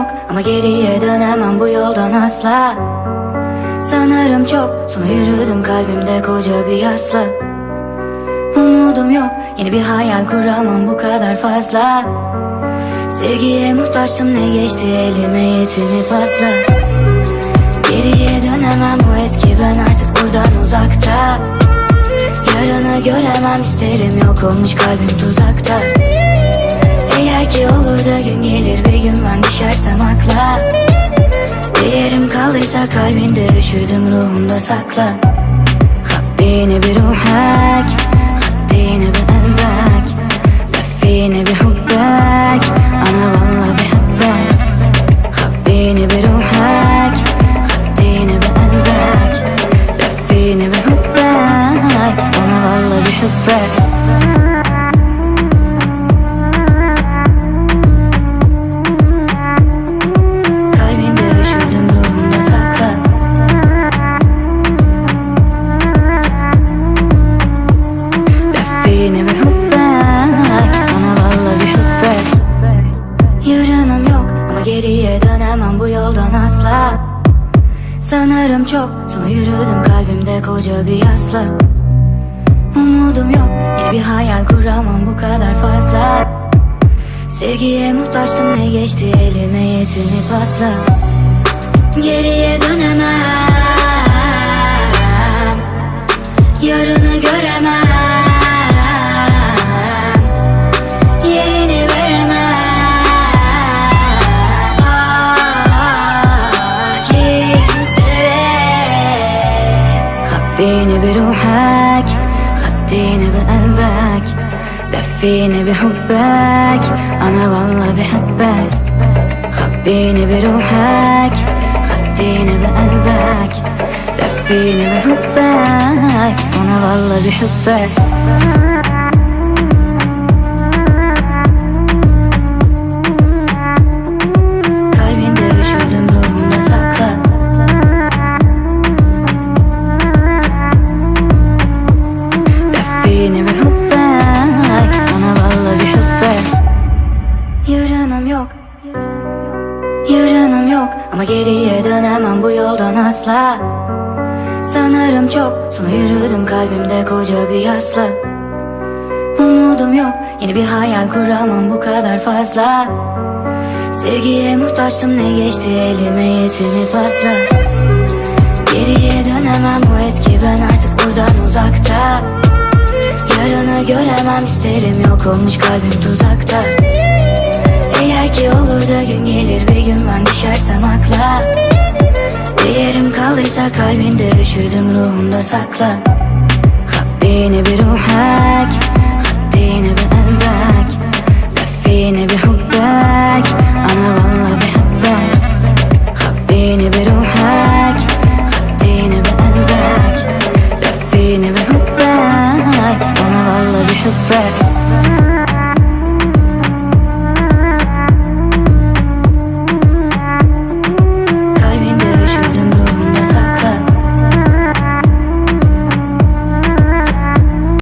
yok. Ama geriye dönemem bu yoldan asla. Sanırım çok sonra yürüdüm kalbimde koca bir yasla. Umudum yok yeni bir hayal kuramam bu kadar fazla. Sevgiye muhtaçtım ne geçti elime yetini pasla Geriye dönemem bu eski ben artık buradan uzakta. Yarını göremem isterim yok olmuş kalbim tuzakta Eğer ki olur da gün gelir bir gün ben düşersem akla Değerim kaldıysa kalbinde üşüdüm ruhumda sakla خبيني بروحك خديني بقلبك دفيني بحبك أنا والله بحبك خبيني بروحك خديني بقلبك دفيني بحبك أنا والله بحبك geriye dönemem bu yoldan asla. Sanırım çok sonra yürüdüm kalbimde koca bir yasla Umudum yok yeni bir hayal kuramam bu kadar fazla. Sevgiye muhtaçtım ne geçti elime yetini pasla Geriye dönemem خبيني بروحك خديني بقلبك دفيني بحبك أنا والله بحبك خبيني بروحك خديني بقلبك دفيني بحبك أنا والله بحبك Yarınım yok ama geriye dönemem bu yoldan asla. Sanırım çok sonra yürüdüm kalbimde koca bir yasla. Umudum yok yeni bir hayal kuramam bu kadar fazla. Sevgiye muhtaçtım ne geçti elime yetini pasla Geriye dönemem bu eski ben artık buradan uzakta. Yarını göremem isterim yok olmuş kalbim tuzakta Kaldıysa kalbinde üşüdüm ruhumda sakla. Habbini bir ruhak Haddini bir elbek Defini bir hubbek Ana valla bihabbek Habbini bir ruhak Haddini bir elbek Defini bir hubbek Ana valla bihabbek